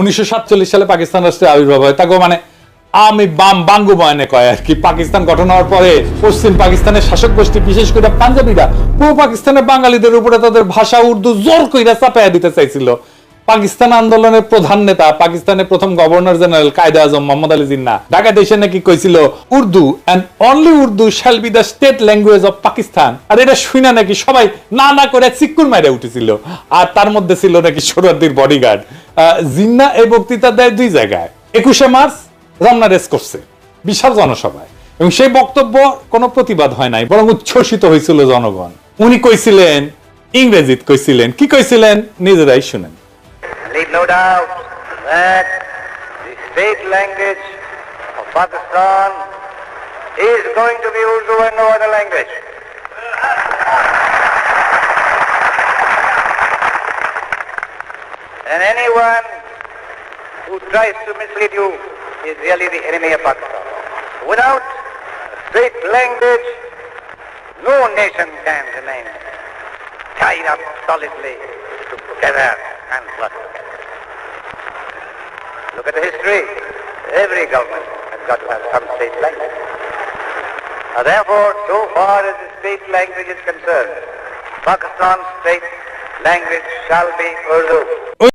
উনিশশো সাতচল্লিশ সালে পাকিস্তান রাষ্ট্রের আবির্ভাব হয়। তাকে মানে আমি বাম বাঙ্গু বয়নে কয় আর কি। পাকিস্তান গঠন হওয়ার পরে পশ্চিম পাকিস্তানের শাসক গোষ্ঠী, বিশেষ করে পাঞ্জাবিরা পূর্ব পাকিস্তানের বাঙালিদের উপরে তাদের ভাষা উর্দু জোর কইরা চাপাইয়া দিতে চাইছিল। পাকিস্তান আন্দোলনের প্রধান নেতা, পাকিস্তানের প্রথম গভর্নর জেনারেল কায়দে আজম মোহাম্মদ আলী জিন্না। ঢাকা দেশে নাকি কইছিল, Urdu and only Urdu shall be the state language of Pakistan. আর এটা শুনা নাকি সবাই না না করে চিক্কুর মাইরে উঠেছিল। আর তার মধ্যে ছিল নাকি সোহরাদ্দির বডিগার্ড জিন্না এই বক্তৃতা দেয় দুই জায়গায়। একুশে মার্চ রমনা রেস করছে, বিশাল জনসভায়। এবং সেই বক্তব্য কোনো প্রতিবাদ হয় নাই, বরং উচ্ছ্বসিত হয়েছিল জনগণ। উনি কইছিলেন, ইংরেজিত কইছিলেন। কি কইছিলেন? নিজেরাই শুনেন। No doubt that the state language of Pakistan is going to be Urdu and no other language. And anyone who tries to mislead you is really the enemy of Pakistan. Without state language, no nation can remain tied up solidly together and together. Look at the history. Every government has got to have some state language. Now, therefore, so far as the state language is concerned, Pakistan's state language shall be Urdu.